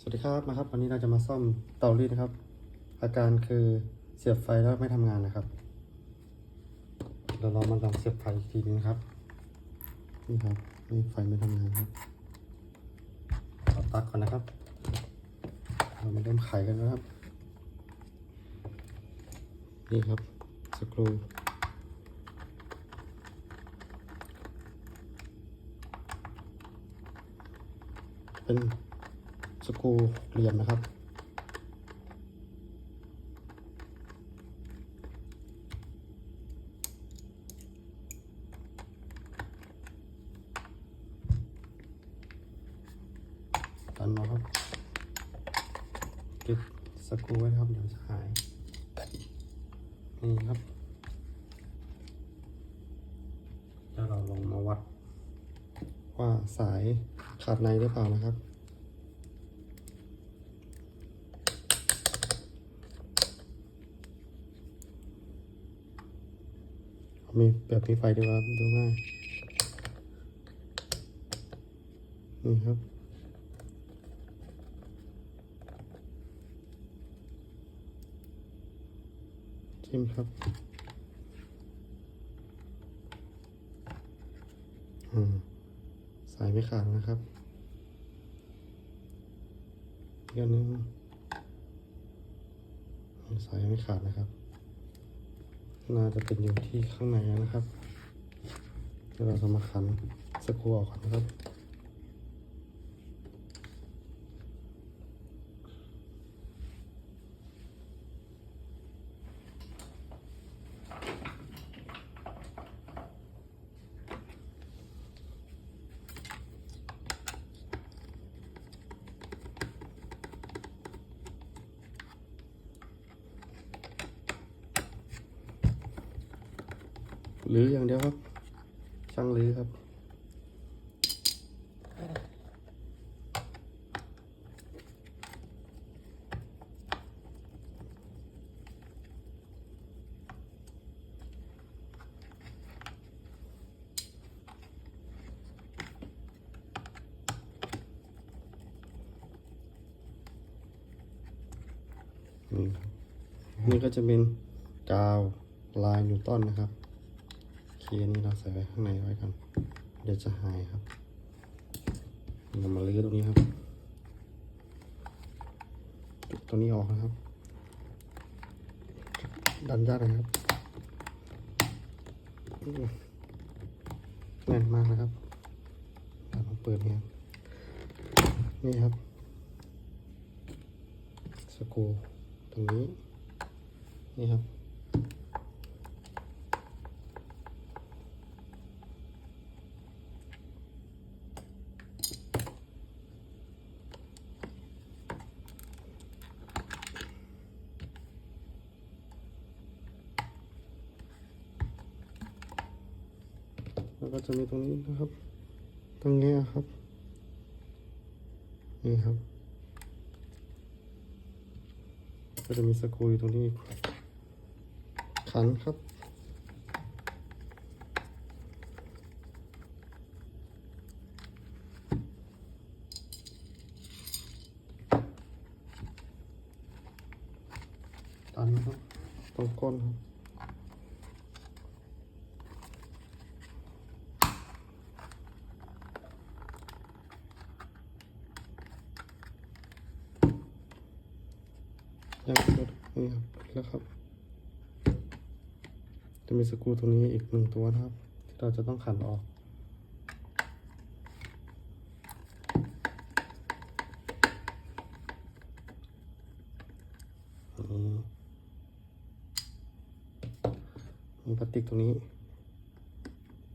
สวัสดีครับนะครับ วันนี้เราจะมาซ่อมเตารีดนะครับ อาการคือเสียบไฟแล้วไม่ทำงานนะครับเดี๋ยวเรามาลองเสียบไฟอีกทีนึงครับ นี่ครับนี่ไฟไม่ทำงานครับขอตักก่อนนะครับ เรามาเริ่มไขกันนะครับ นี่ครับสกรูเป็น สกรูเหลี่ยมนะครับ ตันนะครับติดสกรูไว้ครับเดี๋ยวจะหาย นี่ครับแล้วเราลองมาวัดว่าสายขาดในหรือเปล่านะครับ มีแบบมีไฟด้วยครับดูง่ายนี่ครับ จิ้มครับอืมสายไม่ขาดนะครับอีกอันหนึงสายไม่ขาดนะครับ น่าจะเป็นอยู่ที่ข้างในนะครับเดี๋ยวเราจะมาขันสกรูออกก่อนนะครับ หรืออย่างเดียวครับ ช่างหรือครับนี่ครับนี่ก็จะเป็นกาวลายนิวตันนะครับ เคอันนี้เราใส่ไว้ข้างในไว้กันเดี๋ยวจะหายครับเรามาลื้อตรงนี้ครับจุดตัวนี้ออกนะครับ ดันยากนะครับแน่นมากนะครับเราเปิดนี่ครับนี่ครับ สกูตรงนี้ นี่ครับ แล้วก็จะมีตรงนี้นะครับ ตรงนี้ครับ นี่ครับ ก็จะมีสกรูอยู่ตรงนี้ ขันครับตันครับตรงก้นครับ ยังกดนี่ครับแล้วครับ จะ มีสกรูตรงนี้อีกหนึ่งตัวนะครับ ที่เราจะต้องขันออกอืมมีพลาสติกตรงนี้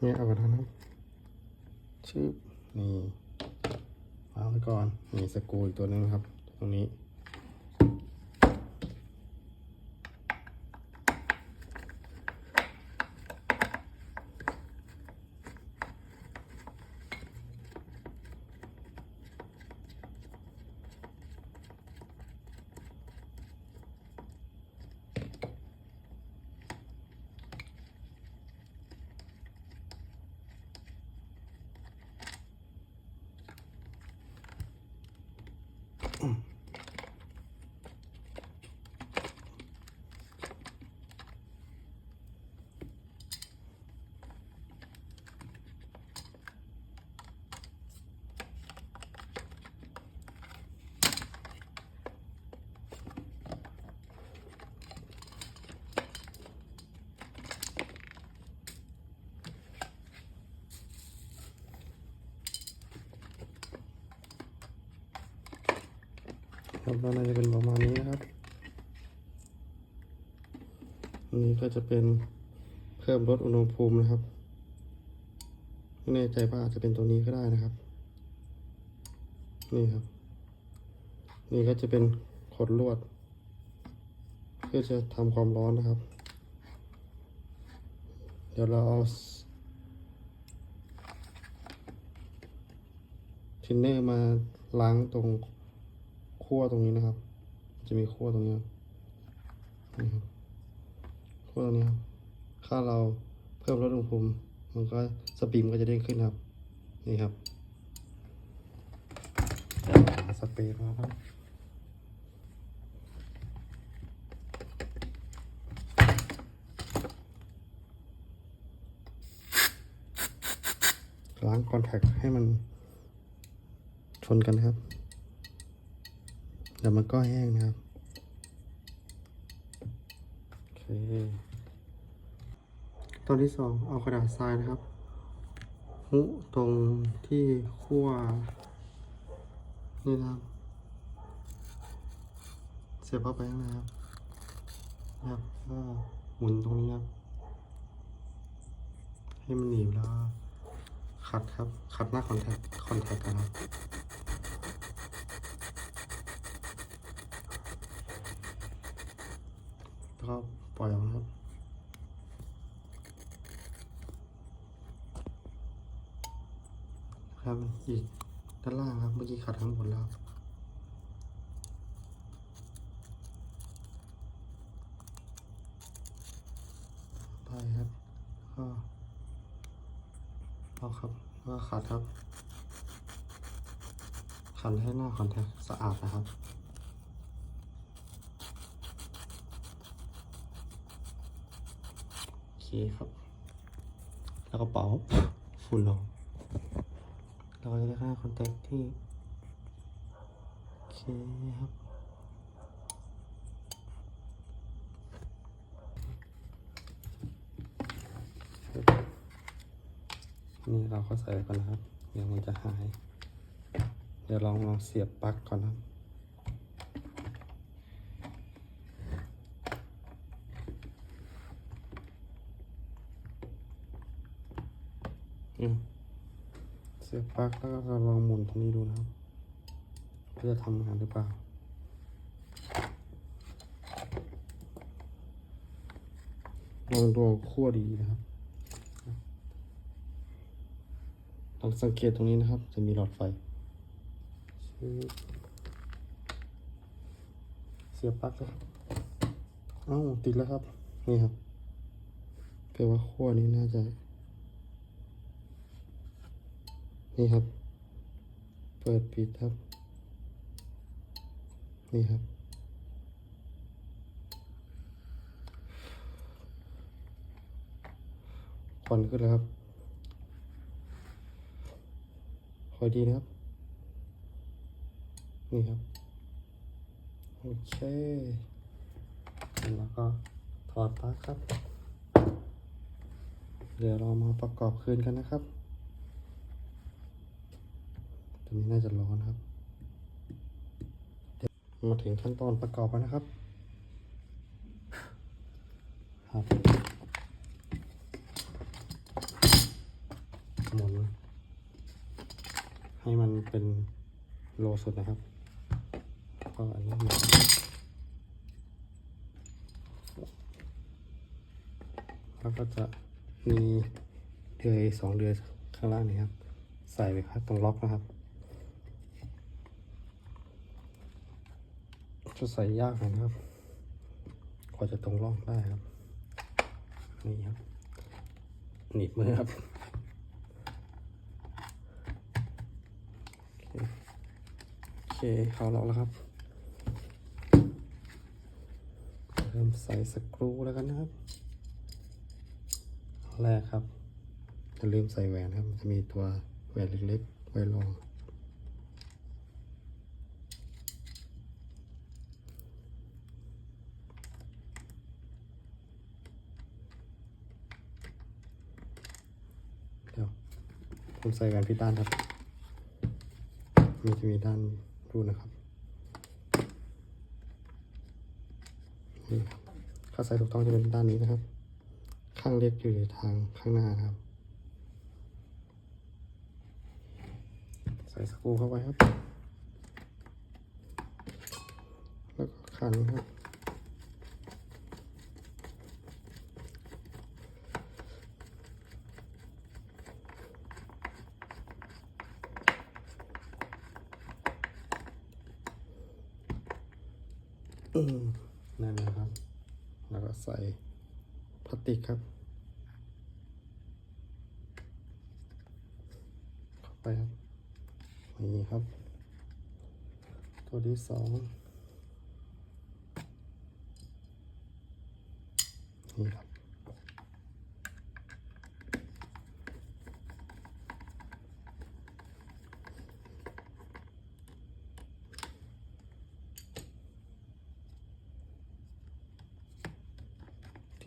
เนี่ยเอาไปนะครับชื่อนี่วางไว้ก่อนมีสกรูอีกตัวหนึงครับ ตรงนี้ อืม ครัน่าจะเป็นประมาณนี้นะครับอันนี้ก็จะเป็นเพิ่มลดอุณหภูมินะครับไม่แน่ใจว่าอาจจะเป็นตัวนี้ก็ได้นะครับ นี่ครับ นี่ก็จะเป็นขดลวด เพื่อจะทำความร้อนนะครับ เดี๋ยวเราเอาทินเนอร์มาล้างตรง ขั้วตรงนี้นะครับ จะมีขั้วตรงนี้ครับนี่ครับขั้วตรงนี้ครับถ้าเราเพิ่มลดอุณหภูมิมันก็สปริงมันก็จะเด้งขึ้นครับ นี่ครับสเปรย์มาครับล้างคอนแทคให้มันชนกันครับ เดี๋ยวมันก็แห้งนะครับ โอเค ตอนที่สองเอากระดาษทรายนะครับ หุตรงที่ขั้วนี่นะครับ เสียบเข้าไปข้างในครับนะครับก็หมุนตรงนี้ครับ ให้มันหนีบแล้วขัดครับ ขัดหน้าคอนแทคคอนแทคกันครับ แล้วก็ ปล่อยออกครับครับอีกด้านล่างครับเมื่อกี้ขัดทั้งหมดแล้วไปครับก็เอาครับแล้วก็ขัดครับขัดให้หน้าคอนแทคสะอาดนะครับ โอเคครับ แล้วก็เป่าฝุ่นลงเราก็จะได้ค่าคอนแทคที่โอเคครับนี่เราก็ใส่ไปก่อนนะครับเดี๋ยวมันจะหาย เดี๋ยวลองลองเสียบปลั๊กก่อนนะครับ อืม เสียบ ปลั๊กแล้วก็ลองหมุนตรงนี้ดูนะครับเพื่อทำงานหรือเปล่าลองดูขั้วดีนะครับลองสังเกตตรงนี้นะครับ จะมีหลอดไฟ เสียบปลั๊กเลยเอ้าติดแล้วครับ นี่ครับแปลว่าขั้วนี้น่าจะ นี่ครับ เปิดปิดครับ นี่ครับ ควันขึ้นแล้วครับ คอยดีนะครับ นี่ครับ โอเค แล้วก็ถอดปลั๊กครับ เดี๋ยวเรามาประกอบคืนกันนะครับ ตัวนี้น่าจะร้อนครับมาถึงขั้นตอนประกอบแล้วนะครับครับหมุนให้มันเป็นโลสุดนะครับก็อันนี้หมุนแล้วก็จะมีเดือยสองเดือยข้างล่างนี้ครับ ใส่ไปครับตรงล็อกนะครับ จะใส่ยากนะครับกว่าจะตรงร่องได้ครับ นี่ครับ หนีบมือครับโอเคเข้าล็อกแล้วครับ เริ่มใส่สกรูแล้วกันนะครับ แรกครับอย่าลืมใส่แหวนครับ มันจะมีตัวแหวนเล็กๆไว้รอง ผมใส่แหวนผิดด้านครับมันจะมีด้านรูนะครับนี่ครับถ้าใส่ถูกต้องจะเป็นด้านนี้นะครับ ข้างเล็กอยู่ทางข้างหน้าครับ ใส่สกูเข้าไปครับ แล้วก็ขันครับ นั่นนะครับ แล้วก็ใส่พลาสติกครับ เข้าไปครับ นี่ครับ ตัวที่สอง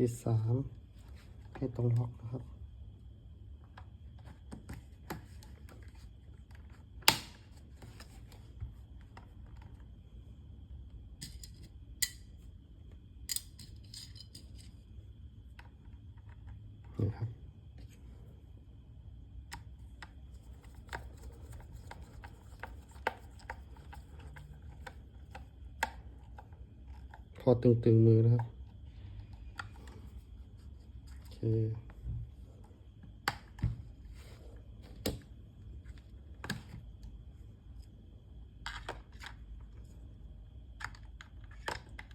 ที่สามให้ตรงล็อกนะครับ นี่ครับพอตึงๆมือนะครับ ค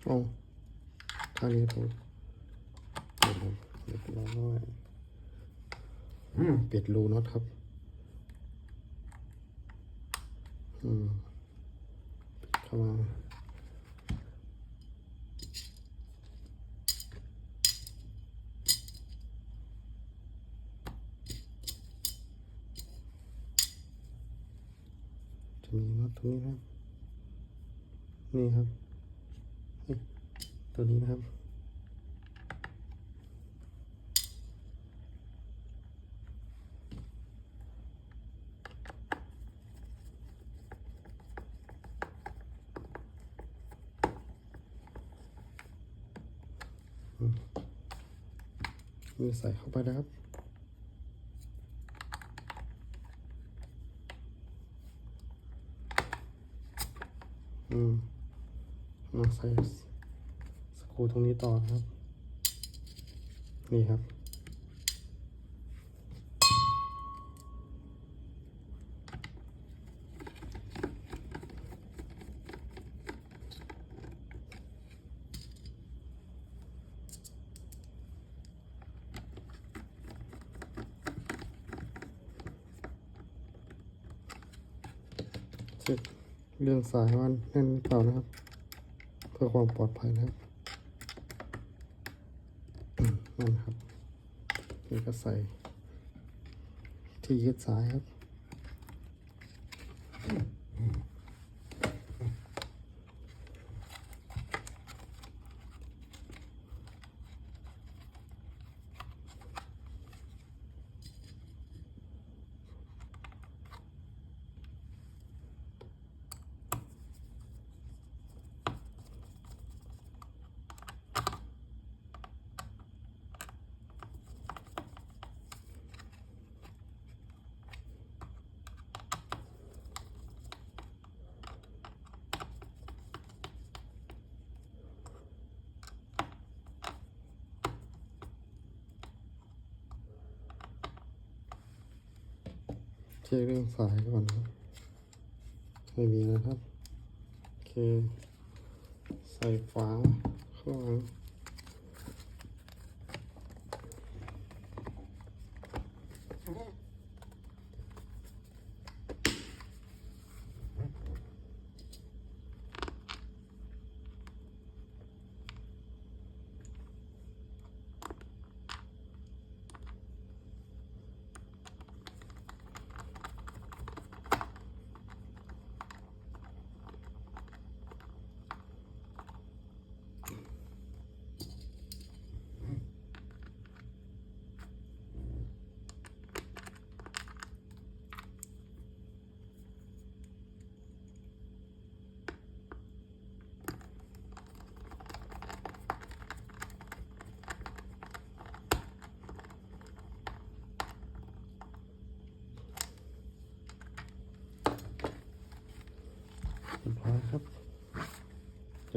โอ้ท่านี้ถูกเดี๋ยวผมเรียบร้อยปิดรูน็อตครับ อืมเข้ามา จะมี นี้ครับ นี่ครับ ตัวนี้นะครับมมือใส่เข้าไปนะครับ อืมมาใส่สกรู ตรงนี้ต่อครับ นี่ครับ เช็คเรื่องสายว่าแน่นหรือเปล่านะครับ เพื่อความปลอดภัยนะครับอืม นั่นครับนี่ก็ใส่ที่ยึดสายครับ เคเรื่องสายก่อนครับไม่มีนะครับ โอเค ใส่ฝาข้างหลัง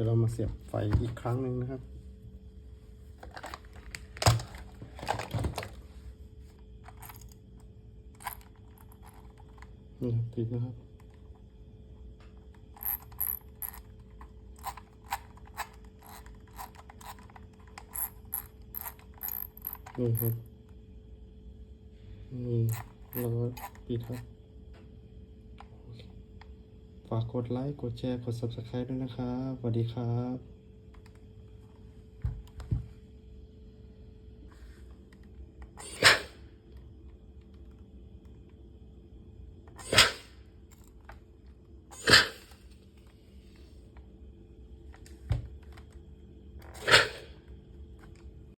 ดี๋ยวเรามาเสียบไฟอีกครั้งหนึ่งนะครับ นี่ติดนะครับนี่ครับนี่แล้วก็ปิดครับ ฝากกดไลค์ กดแชร์ กด subscribe ด้วยนะครับสวัสดีครับ